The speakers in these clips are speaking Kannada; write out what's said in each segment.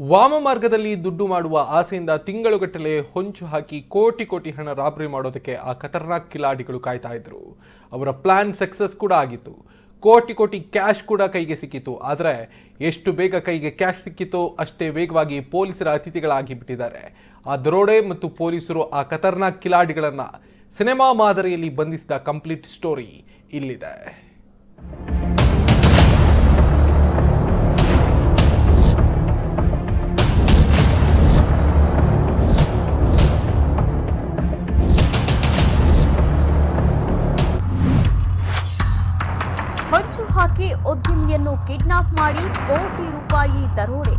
ವಾಮ ಮಾರ್ಗದಲ್ಲಿ ದುಡ್ಡು ಮಾಡುವ ಆಸೆಯಿಂದ ತಿಂಗಳುಗಟ್ಟಲೆ ಹೊಂಚು ಹಾಕಿ ಕೋಟಿ ಕೋಟಿ ಹಣ ರಾಬರಿ ಮಾಡೋದಕ್ಕೆ ಆ ಖತರ್ನಾಕ್ ಕಿಲಾಡಿಗಳು ಕಾಯ್ತಾ ಇದ್ರು. ಅವರ ಪ್ಲಾನ್ ಸಕ್ಸಸ್ ಕೂಡ ಆಗಿತ್ತು. ಕೋಟಿ ಕೋಟಿ ಕ್ಯಾಶ್ ಕೂಡ ಕೈಗೆ ಸಿಕ್ಕಿತು ಆದರೆ ಎಷ್ಟು ಬೇಗ ಕೈಗೆ ಕ್ಯಾಶ್ ಸಿಕ್ಕಿತೋ ಅಷ್ಟೇ ವೇಗವಾಗಿ ಪೊಲೀಸರ ಅತಿಥಿಗಳಾಗಿ ಬಿಟ್ಟಿದ್ದಾರೆ. ಆ ದರೋಡೆ ಮತ್ತು ಪೊಲೀಸರು ಆ ಖತರ್ನಾಕ್ ಕಿಲಾಡಿಗಳನ್ನು ಸಿನಿಮಾ ಮಾದರಿಯಲ್ಲಿ ಬಂಧಿಸಿದ ಕಂಪ್ಲೀಟ್ ಸ್ಟೋರಿ ಇಲ್ಲಿದೆ. ಹಾಕಿ ಉದ್ಯಮಿಯನ್ನು ಕಿಡ್ನಾಪ್ ಮಾಡಿ ಕೋಟಿ ರೂಪಾಯಿ ದರೋಡೆ.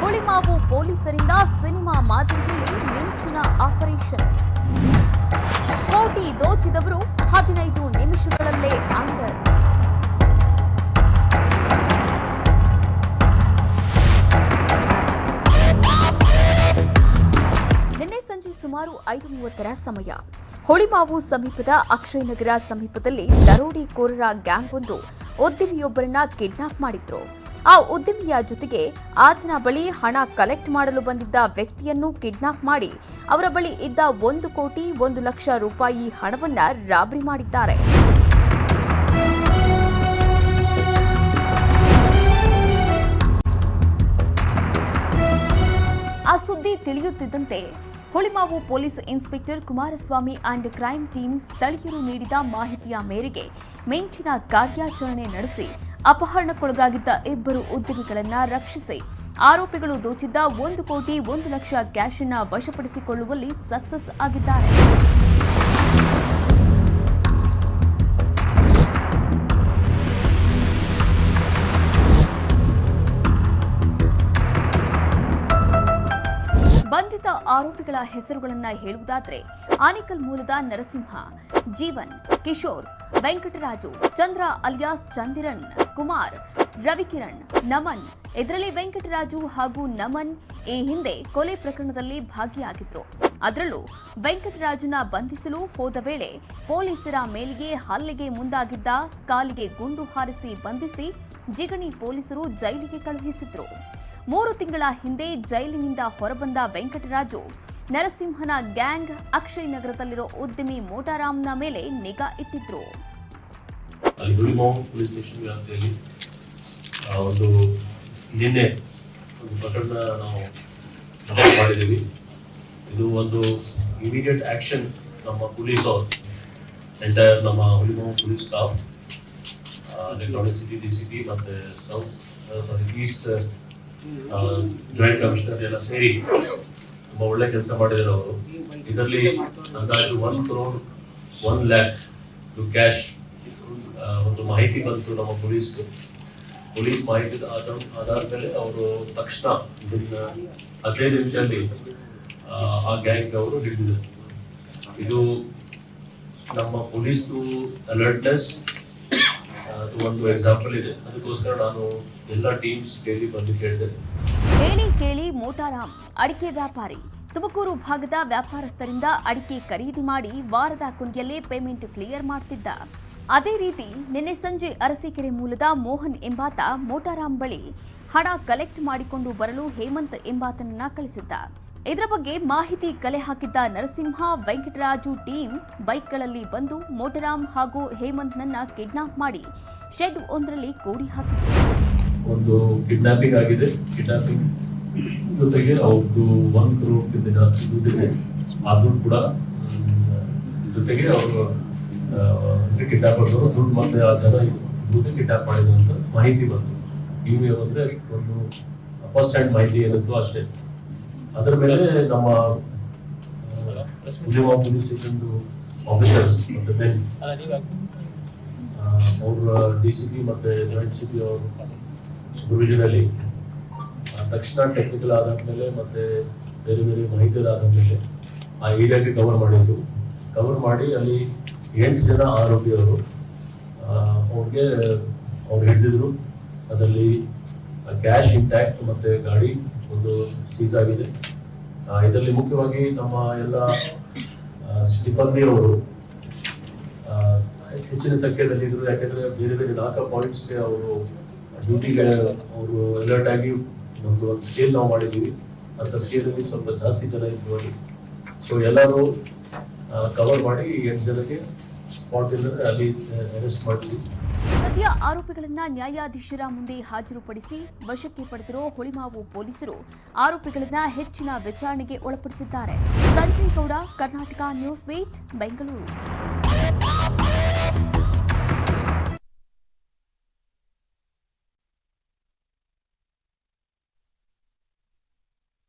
ಹುಳಿಮಾವು ಪೊಲೀಸರಿಂದ ಸಿನಿಮಾ ಮಾದರಿಯಲ್ಲಿ ಮಿಂಚಿನ ಆಪರೇಷನ್. ಕೋಟಿ ದೋಚಿದವರು ಹದಿನೈದು ನಿಮಿಷಗಳಲ್ಲೇ ಅಂಡರ್. ನಿನ್ನೆ ಸಂಜೆ ಸುಮಾರು ಐದು ಮೂವತ್ತರ ಸಮಯ. ಹೊಳಿಮಾವು ಸಮೀಪದ ಅಕ್ಷಯ್ ನಗರ ಸಮೀಪದಲ್ಲಿ ದರೋಡೆಕೋರರ ಗ್ಯಾಂಗ್ ಒಂದು ಉದ್ಯಮಿಯೊಬ್ಬರನ್ನ ಕಿಡ್ನಾಪ್ ಮಾಡಿದ್ರು. ಆ ಉದ್ಯಮಿಯ ಜೊತೆಗೆ ಆತನ ಬಳಿ ಹಣ ಕಲೆಕ್ಟ್ ಮಾಡಲು ಬಂದಿದ್ದ ವ್ಯಕ್ತಿಯನ್ನು ಕಿಡ್ನಾಪ್ ಮಾಡಿ ಅವರ ಬಳಿ ಇದ್ದ ಒಂದು ಕೋಟಿ ಒಂದು ಲಕ್ಷ ರೂಪಾಯಿ ಹಣವನ್ನ ರಾಬರಿ ಮಾಡಿದ್ದಾರೆ. ಆ ಸುದ್ದಿ ತಿಳಿಯುತ್ತಿದ್ದಂತೆ Hulimavu police inspector Kumaraswamy and crime team ಸ್ಥಳೀಯರು ನೀಡಿದ ಮಾಹಿತಿಯ ಮೇರೆಗೆ ಮಿಂಚಿನ ಕಾರ್ಯಾಚರಣೆ ನಡೆಸಿ ಅಪಹರಣಕ್ಕೊಳಗಾಗಿದ್ದ ಇಬ್ಬರು ಉದ್ಯಮಿಗಳನ್ನು ರಕ್ಷಿಸಿ ಆರೋಪಿಗಳು ದೋಚಿದ್ದ ಒಂದು ಕೋಟಿ ಒಂದು ಲಕ್ಷ ಕ್ಯಾಶ್ ಅನ್ನು ವಶಪಡಿಸಿಕೊಳ್ಳುವಲ್ಲಿ ಸಕ್ಸಸ್ ಆಗಿದ್ದಾರೆ. ಆರೋಪಿಗಳ ಹೆಸರುಗಳನ್ನ ಹೇಳುವುದಾದ್ರೆ ಆನಿಕಲ್ ಮೂಲದ ನರಸಿಂಹ, ಜೀವನ್, ಕಿಶೋರ್, ವೆಂಕಟರಾಜು, ಚಂದ್ರ ಅಲಿಯಾಸ್ ಚಂದಿರನ್, ಕುಮಾರ್, ರವಿಕಿರಣ್, ನಮನ್. ಇದರಲ್ಲಿ ವೆಂಕಟರಾಜು ಹಾಗೂ ನಮನ್ ಈ ಹಿಂದೆ ಕೊಲೆ ಪ್ರಕರಣದಲ್ಲಿ ಭಾಗಿಯಾಗಿದ್ರು. ಅದರಲ್ಲೂ ವೆಂಕಟರಾಜುನ ಬಂಧಿಸಲು ಹೋದ ವೇಳೆ ಪೊಲೀಸರ ಮೇಲಿಗೆ ಹಲ್ಲೆಗೆ ಮುಂದಾಗಿದ್ದ ಕಾಲಿಗೆ ಗುಂಡು ಹಾರಿಸಿ ಬಂಧಿಸಿ ಜಿಗಣಿ ಪೊಲೀಸರು ಜೈಲಿಗೆ ಕಳುಹಿಸಿದ್ರು. ಮೂರು ತಿಂಗಳ ಹಿಂದೆ ಜೈಲಿನಿಂದ ಹೊರಬಂದ ವೆಂಕಟರಾಜು ನರಸಿಂಹನ ಗ್ಯಾಂಗ್ ಅಕ್ಷಯ್ ನಗರದಲ್ಲಿರೋ ಉದ್ಯಮಿ ಮೋಟಾರಾಮ್ನ ಮೇಲೆ ನಿಗಾ ಇಟ್ಟಿದ್ರು. ಒಂದು ನಿನ್ನೆ ಒಂದು ಪ್ರಕರಣ ನಾವು ಮಾಡಿದ್ದೀವಿ. ಇದು ಒಂದು ಇಮಿಡಿಯೇಟ್ ಆಕ್ಷನ್ ನಮ್ಮ ಪೊಲೀಸ್ ಅವರು ಎಂಟೈರ್ ನಮ್ಮ Hulimavu police staff electronic city D C P ಮತ್ತು south sorry east joint commissioner ಎಲ್ಲ ಸೇರಿ ಒಳ್ಳೆ ಕೆಲಸ ಮಾಡಿದ್ದಾರೆ ಅವರು ಇದರಲ್ಲಿ ಅಂದಾಜು one crore one lakh to cash ಒಂದು ಮಾಹಿತಿ ಬಂತು ನಮ್ಮ ಪೊಲೀಸ್ಗೆ. ಪೊಲೀಸ್ ಮಾಹಿತಿ ಆಧಾರ ಆಧಾರದ ಮೇಲೆ ಅವರು ತಕ್ಷಣ ಹದಿನೈದು ನಿಮಿಷದಲ್ಲಿ ಆ, ಗ್ಯಾಂಗ್ ಅವರು ಹಿಡಿದಿದ್ದಾರೆ ಇದು ನಮ್ಮ ಪೊಲೀಸ್ದು ಅಲರ್ಟ್ನೆಸ್ ಅದು ಒಂದು ಎಕ್ಸಾಂಪಲ್ ಇದೆ. ಅದಕ್ಕೋಸ್ಕರ ನಾನು ಎಲ್ಲ ಟೀಮ್ಸ್ ಬಂದು ಕೇಳಿದೆ. ಹೇಳಿ ಕೇಳಿ ಮೋಟಾರಾಮ್, ಅಡಿಕೆ ವ್ಯಾಪಾರಿ. ತುಮಕೂರು ಭಾಗದ ವ್ಯಾಪಾರಸ್ಥರಿಂದ ಅಡಿಕೆ ಖರೀದಿ ಮಾಡಿ ವಾರದ ಕೊನೆಯಲ್ಲೇ ಪೇಮೆಂಟ್ ಕ್ಲಿಯರ್ ಮಾಡ್ತಿದ್ದ. ಅದೇ ರೀತಿ ನಿನ್ನೆ ಸಂಜೆ ಅರಸೀಕೆರೆ ಮೂಲದ ಮೋಹನ್ ಎಂಬಾತ ಮೋಟಾರಾಮ್ ಬಳಿ ಹಣ ಕಲೆಕ್ಟ್ ಮಾಡಿಕೊಂಡು ಬರಲು ಹೇಮಂತ್ ಎಂಬಾತನನ್ನ ಕಳಿಸಿದ್ದ. ಇದರ ಬಗ್ಗೆ ಮಾಹಿತಿ ಕಲೆ ಹಾಕಿದ್ದ ನರಸಿಂಹ ವೆಂಕಟರಾಜು ಟೀಮ್ ಬೈಕ್ಗಳಲ್ಲಿ ಬಂದು ಮೋಟರಾಮ್ ಹಾಗೂ ಹೇಮಂತ್ ನನ್ನ ಕಿಡ್ನಾಪ್ ಮಾಡಿ ಶೆಡ್ ಒಂದರಲ್ಲಿ ಕೂಡಿ ಹಾಕಿದ್ರು ಒಂದು ಕಿಡ್ನಾಪಿಂಗ್ ಆಗಿದೆ. ಕಿಡ್ನಾಪಿಂಗ್ ಜೊತೆಗೆ ಅವ್ರದ್ದು ಒನ್ ಕ್ರೋರ್ಗಿಂತ ಜಾಸ್ತಿ ದುಡ್ಡಿದೆ ಅದು ಕೂಡ ಜೊತೆಗೆ ಅವರು ಕಿಡ್ನಾಪ್ ಮಾಡಿದ್ರು ದುಡ್ಡು ಮತ್ತೆ ಆ ಜನ ದುಡ್ಡು ಕಿಡ್ನಾಪ್ ಮಾಡಿದ್ರು ಅಂತ ಮಾಹಿತಿ ಬಂತು. ಇವು ಏನಂದ್ರೆ ಒಂದು ಫಸ್ಟ್ ಹ್ಯಾಂಡ್ ಮಾಹಿತಿ ಏನಿತ್ತು ಅಷ್ಟೇ. ಅದರ ಮೇಲೆ ನಮ್ಮ ಉದ್ಯಮ ಪೊಲೀಸ್ ಸ್ಟೇಷನ್ ಆಫೀಸರ್ಸ್ ಮತ್ತೆ ಬೆನ್ ಅವ್ರ ಡಿ ಸಿ ಪಿ ಮತ್ತೆ ಜಾಯಿಂಟ್ ಸಿ ಪಿ ಅವರು ಸೂಪರ್ವಿಷನ್ ಅಲ್ಲಿ. ಆ, ತಕ್ಷಣ ಟೆಕ್ನಿಕಲ್ ಆದಾದ್ಮೇಲೆ ಮತ್ತೆ ಬೇರೆ ಬೇರೆ ಮಾಹಿತಿ ಮೇಲೆ ಆ ಏರಿಯಾಗೆ ಕವರ್ ಮಾಡಿದ್ರು. ಕವರ್ ಮಾಡಿ ಅಲ್ಲಿ ಎಂಟು ಜನ ಆರೋಪಿಯವರು ಅವ್ರಿಗೆ ಅವ್ರು ಹಿಡಿದಿದ್ರು. ಅದರಲ್ಲಿ ಕ್ಯಾಶ್ ಇಂಟ್ಯಾಕ್ಟ್ ಮತ್ತೆ ಗಾಡಿ ಒಂದು ಸೀಸ್ ಆಗಿದೆ. ಇದರಲ್ಲಿ ಮುಖ್ಯವಾಗಿ ನಮ್ಮ ಎಲ್ಲ ಸಿಬ್ಬಂದಿಯವರು ಹೆಚ್ಚಿನ ಸಂಖ್ಯೆಯಲ್ಲಿ ಇದ್ರು. ಯಾಕಂದ್ರೆ ಬೇರೆ ಬೇರೆ ನಾಲ್ಕು ಪಾಯಿಂಟ್ಸ್ಗೆ ಅವರು ಡ್ಯೂಟಿಗೆ, ಅವರು ಅಲರ್ಟ್ ಆಗಿ ನಮ್ದು ಒಂದು ಸ್ಕೇಲ್ ನಾವು ಮಾಡಿದ್ದೀವಿ. ಅಂತ ಸ್ಕೇಲಲ್ಲಿ ಸ್ವಲ್ಪ ಜಾಸ್ತಿ ಜನ ನೋಡಿ ಸೊ ಎಲ್ಲರೂ ಕವರ್ ಮಾಡಿ ಎಂಟು ಜನಕ್ಕೆ ಸ್ಪಾಟ್ ಇಲ್ಲದೆ ಅಲ್ಲಿ ಅರೆಸ್ಟ್ ಮಾಡಿದ್ವಿ. ಸದ್ಯ ಆರೋಪಿಗಳನ್ನ ನ್ಯಾಯಾಧೀಶರ ಮುಂದೆ ಹಾಜರುಪಡಿಸಿ ವಶಕ್ಕೆ ಪಡೆದಿರೋ ಹುಳಿಮಾವು ಪೊಲೀಸರು ಆರೋಪಿಗಳನ್ನ ಹೆಚ್ಚಿನ ವಿಚಾರಣೆಗೆ ಒಳಪಡಿಸಿದ್ದಾರೆ. Sanjay Gowda, Karnataka news beat, Bengaluru.